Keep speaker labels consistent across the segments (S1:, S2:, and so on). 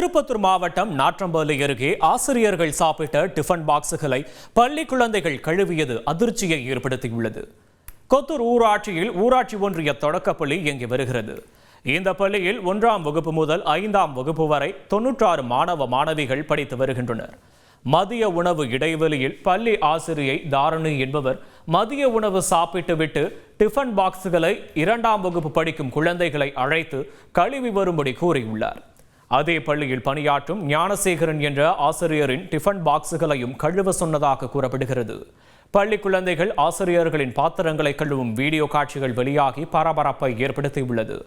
S1: திருப்பத்தூர் மாவட்டம் நாற்றம்பள்ளி அருகே ஆசிரியர்கள் சாப்பிட்ட டிஃபன் பாக்ஸுகளை பள்ளி குழந்தைகள் கழுவியது அதிர்ச்சியை ஏற்படுத்தியுள்ளது. கொத்தூர் ஊராட்சியில் ஊராட்சி ஒன்றிய தொடக்கப்பள்ளி இயங்கி வருகிறது. இந்த பள்ளியில் ஒன்றாம் வகுப்பு முதல் ஐந்தாம் வகுப்பு வரை தொன்னூற்றாறு மாணவ மாணவிகள் படித்து வருகின்றனர். மதிய உணவு இடைவெளியில் பள்ளி ஆசிரியை தாரணி என்பவர் மதிய உணவு சாப்பிட்டுவிட்டு டிஃபன் பாக்ஸுகளை இரண்டாம் வகுப்பு படிக்கும் குழந்தைகளை அழைத்து கழுவி வரும்படி கூறியுள்ளார். அதே பள்ளியில் பணியாற்றும் ஞானசேகரன் என்ற ஆசிரியரின் டிஃபன் பாக்ஸுகளையும் கழுவ சொன்னதாக கூறப்படுகிறது. பள்ளி குழந்தைகள் ஆசிரியர்களின் பாத்திரங்களை கழுவும் வீடியோ காட்சிகள் வெளியாகி பரபரப்பை ஏற்படுத்தியுள்ளது.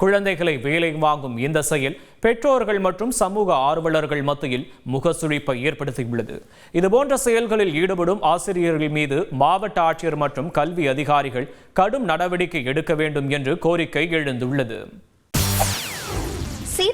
S1: குழந்தைகளை வேலை வாங்கும் இந்த செயல் பெற்றோர்கள் மற்றும் சமூக ஆர்வலர்கள் மத்தியில் முகசுழிப்பை ஏற்படுத்தியுள்ளது. இதுபோன்ற செயல்களில் ஈடுபடும் ஆசிரியர்கள் மீது மாவட்ட ஆட்சியர் மற்றும் கல்வி அதிகாரிகள் கடும் நடவடிக்கை எடுக்க வேண்டும் என்று கோரிக்கை எழுந்துள்ளது.